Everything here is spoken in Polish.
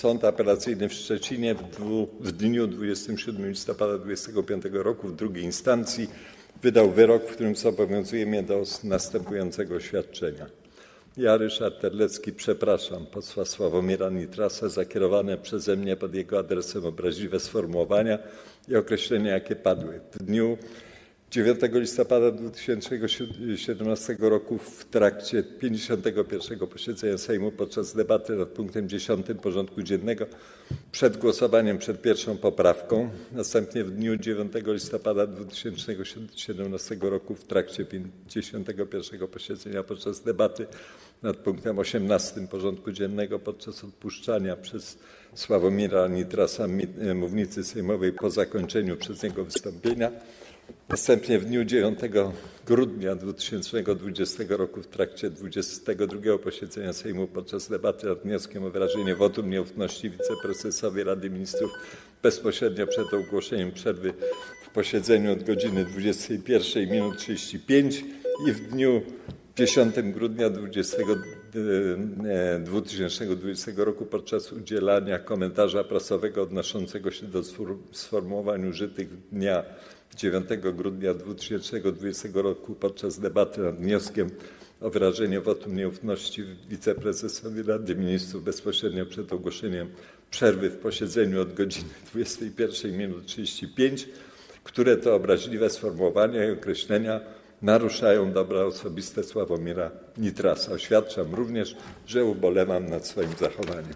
Sąd Apelacyjny w Szczecinie w, dniu 27 listopada 2025 roku w drugiej instancji wydał wyrok, w którym zobowiązuje mnie do następującego oświadczenia. Ja, Ryszard Terlecki, przepraszam posła Sławomira Nitrasa za kierowane przeze mnie pod jego adresem obraźliwe sformułowania i określenia, jakie padły. W dniu 9 listopada 2017 roku w trakcie 51 posiedzenia Sejmu podczas debaty nad punktem 10 porządku dziennego przed głosowaniem przed pierwszą poprawką, następnie w dniu 9 listopada 2017 roku w trakcie 51 posiedzenia podczas debaty nad punktem 18 porządku dziennego podczas odpuszczania przez Sławomira Nitrasa mównicy sejmowej po zakończeniu przez niego wystąpienia, Następnie w dniu 9 grudnia 2020 roku w trakcie 22 posiedzenia Sejmu podczas debaty nad wnioskiem o wyrażenie wotum nieufności wiceprezesowi Rady Ministrów bezpośrednio przed ogłoszeniem przerwy w posiedzeniu od godziny 21 minut 35 i w dniu 10 grudnia 20, e, 2020 roku podczas udzielania komentarza prasowego odnoszącego się do sfor- sformułowań użytych dnia 9 grudnia 2020 roku podczas debaty nad wnioskiem o wyrażenie wotum nieufności wiceprezesowi Rady Ministrów bezpośrednio przed ogłoszeniem przerwy w posiedzeniu od godziny 21 minut 35, które to obraźliwe sformułowania i określenia naruszają dobra osobiste Sławomira Nitrasa. Oświadczam również, że ubolewam nad swoim zachowaniem.